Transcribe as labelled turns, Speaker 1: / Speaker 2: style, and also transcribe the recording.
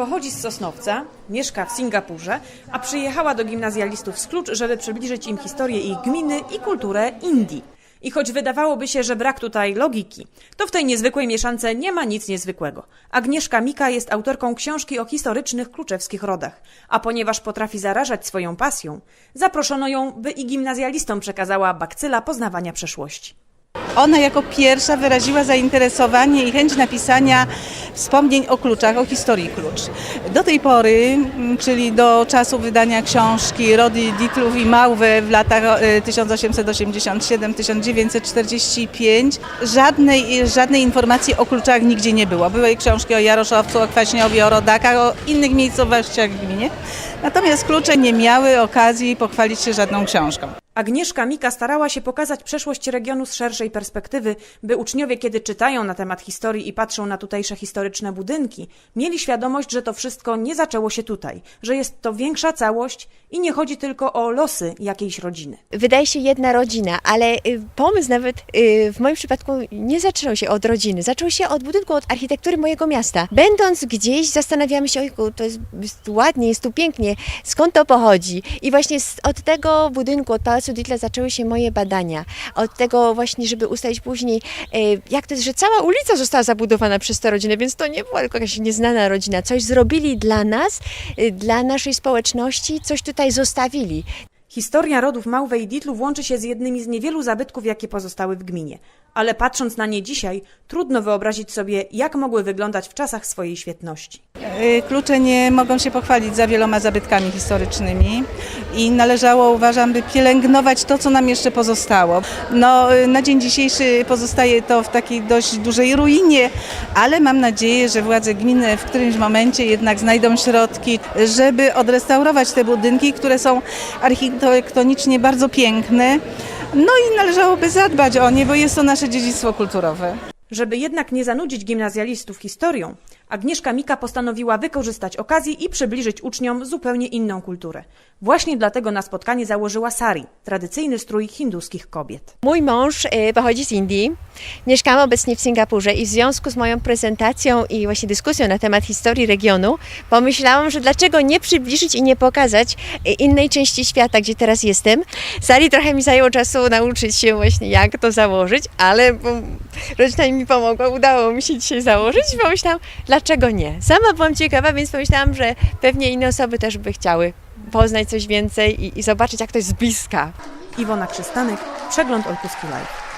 Speaker 1: Pochodzi z Sosnowca, mieszka w Singapurze, a przyjechała do gimnazjalistów z Klucz, żeby przybliżyć im historię ich gminy i kulturę Indii. I choć wydawałoby się, że brak tutaj logiki, to w tej niezwykłej mieszance nie ma nic niezwykłego. Agnieszka Mika jest autorką książki o historycznych kluczewskich rodach, a ponieważ potrafi zarażać swoją pasją, zaproszono ją, by i gimnazjalistom przekazała bakcyla poznawania przeszłości.
Speaker 2: Ona jako pierwsza wyraziła zainteresowanie i chęć napisania wspomnień o kluczach, o historii klucz. Do tej pory, m, czyli do czasu wydania książki Rody Ditlów i Małwy w latach e, 1887-1945, żadnej, żadnej informacji o kluczach nigdzie nie było. Były książki o Jaroszowcu, o Kwaśniowie, o Rodakach, o innych miejscowościach w gminie. Natomiast klucze nie miały okazji pochwalić się żadną książką.
Speaker 1: Agnieszka Mika starała się pokazać przeszłość regionu z szerszej perspektywy, by uczniowie, kiedy czytają na temat historii i patrzą na tutejsze historyczne budynki, mieli świadomość, że to wszystko nie zaczęło się tutaj, że jest to większa całość i nie chodzi tylko o losy jakiejś rodziny.
Speaker 3: wydaje się jedna rodzina, ale y, pomysł nawet y, w moim przypadku nie zaczął się od rodziny, zaczął się od budynku, od architektury mojego miasta. Będąc gdzieś zastanawiamy się, ojku, to jest, ładnie, jest tu pięknie, skąd to pochodzi? I właśnie od tego budynku, od Pałacu Ditla zaczęły się moje badania. Od tego właśnie, żeby ustalić później, y, jak to jest, że cała ulica została zabudowana przez tę rodzinę, więc to nie była tylko jakaś nieznana rodzina. Coś zrobili dla nas, y, dla naszej społeczności, coś tutaj zostawili.
Speaker 1: Historia rodów Małwe i Ditlów łączy się z jednymi z niewielu zabytków, jakie pozostały w gminie. Ale patrząc na nie dzisiaj, trudno wyobrazić sobie, jak mogły wyglądać w czasach swojej świetności.
Speaker 2: Y, Klucze nie mogą się pochwalić za wieloma zabytkami historycznymi i należało, uważam, by pielęgnować to, co nam jeszcze pozostało. No, y, na dzień dzisiejszy pozostaje to w takiej dość dużej ruinie, ale mam nadzieję, że władze gminy w którymś momencie jednak znajdą środki, żeby odrestaurować te budynki, które są architektonicznie bardzo piękne. No i należałoby zadbać o nie, bo jest to nasze dziedzictwo kulturowe.
Speaker 1: Żeby jednak nie zanudzić gimnazjalistów historią, Agnieszka Mika postanowiła wykorzystać okazję i przybliżyć uczniom zupełnie inną kulturę. Właśnie dlatego na spotkanie założyła sari, tradycyjny strój hinduskich kobiet.
Speaker 3: Mój mąż e, pochodzi z Indii. Mieszkamy obecnie w Singapurze i w związku z moją prezentacją i właśnie dyskusją na temat historii regionu pomyślałam, że dlaczego nie przybliżyć i nie pokazać e, innej części świata, gdzie teraz jestem. Sari trochę mi zajęło czasu nauczyć się właśnie jak to założyć, ale rodzina mi pomogła, udało mi się dzisiaj założyć pomyślałam, dlaczego nie. Sama byłam ciekawa, więc pomyślałam, że pewnie inne osoby też by chciały poznać coś więcej i, i zobaczyć jak to jest z bliska.
Speaker 1: Iwona Krzystanek, Przegląd Olkuski Live.